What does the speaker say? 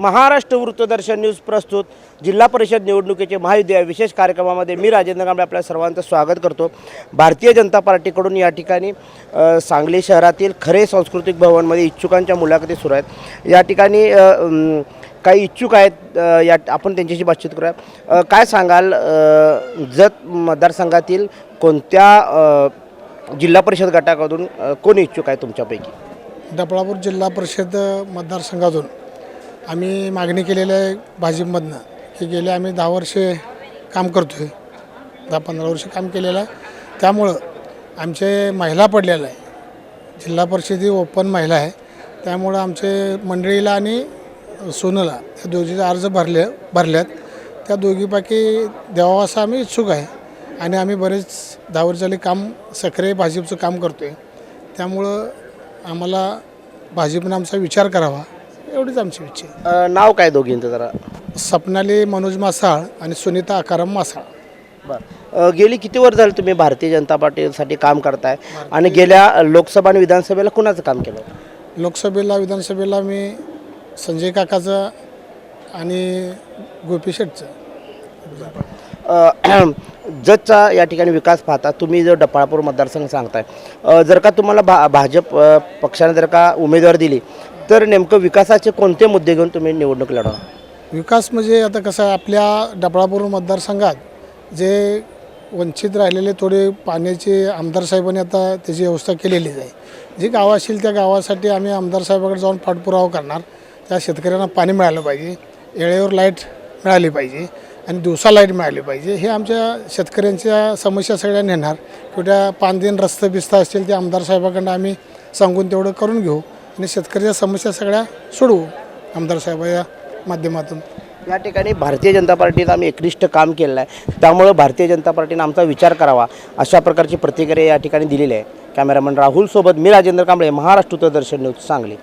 Maharashtra वृत्तदर्शन news प्रस्तुत. जिल्हा परिषद निवडणुकीचे महायुद्ध या विशेष कार्यक्रमामध्ये मी राजेंद्र कांबळे आपल्या सर्वांचं स्वागत करतो. भारतीय जनता पार्टीकडून या ठिकाणी सांगली शहरातील खरे सांस्कृतिक भवनमध्ये इच्छुकांच्या मुलाखती सुरू आहेत. या ठिकाणी काही इच्छुक आहेत या आपण त्यांच्याशी बातचीत करूया. काय सांगाल जत मतदारसंघातील कोणत्या जिल्हा परिषद गटाकडून कोण इच्छुक आहे तुमच्यापैकी? डबळापूर जिल्हा परिषद मतदारसंघातून. आम्ही मागणी केलेली आहे भाजीपमधनं की गेले आम्ही दहा वर्षे काम करतो आहे दहा पंधरा वर्ष काम केलेलं आहे. त्यामुळं आमचे महिला पडलेलं आहे. जिल्हा परिषद ही ओपन महिला आहे. त्यामुळं आमचे मंडळीला आणि सोनूला या दोघीचे अर्ज भरले भरल्यात. त्या दोघीपैकी द्यावा असं आम्ही इच्छुक आहे. आणि आम्ही बरेच दहा वर्ष झाले काम सक्रिय भाजपचं काम करतो आहे त्यामुळं आम्हाला भाजपनं आमचा विचार करावा. एवढीच आमची इच्छा आहे. अ, नाव काय दोघींचं जरा? सपनाली मनोज मासाळ आणि सुनीता आकाराम मासाळ. अ, गेली किती वर्ष झाली तुम्ही भारतीय जनता पार्टीसाठी काम करताय? आणि गेल्या लोकसभा आणि विधानसभेला कुणाचं काम केलं? लोकसभेला विधानसभेला मी संजय काकाचं आणि गोपी शेटचं. अ, जतचा या ठिकाणी विकास पाहता तुम्ही जो डपाळपूर मतदारसंघ सांगताय अ, जर का तुम्हाला भा भाजप अ, पक्षाने जर का उमेदवार दिली तर नेमकं विकासाचे कोणते मुद्दे घेऊन तुम्ही निवडणूक लढवणार? विकास म्हणजे आता कसं आहे आपल्या डबळापूर मतदारसंघात जे वंचित राहिलेले थोडे पाण्याचे आमदार साहेबांनी आता त्याची व्यवस्था केलेलीच आहे. जी गावं असतील त्या गावासाठी आम्ही आमदार साहेबाकडे जाऊन पाठपुरावा करणार. त्या शेतकऱ्यांना पाणी मिळालं पाहिजे वेळेवर लाइट मिळाली पाहिजे आणि दिवसा लाइट मिळाली पाहिजे. हे आमच्या शेतकऱ्यांच्या समस्या सगळ्या नेणार. कुठल्या पानदिन रस्ते बिस्ता असतील ते आमदार साहेबाकडनं आम्ही सांगून तेवढं करून घेऊ. आणि शेतकऱ्याच्या समस्या सगळ्या सोडवू. आमदार साहेबाच्या माध्यमातून. या ठिकाणी भारतीय जनता पार्टीनं आम्ही एकनिष्ठ काम केलेलं आहे. त्यामुळं भारतीय जनता पार्टीनं आमचा विचार करावा. अशा प्रकारची प्रतिक्रिया या ठिकाणी दिलेली आहे. कॅमेरामन राहुलसोबत मी राजेंद्र कांबळे महाराष्ट्र दर्शन न्यूज सांगली.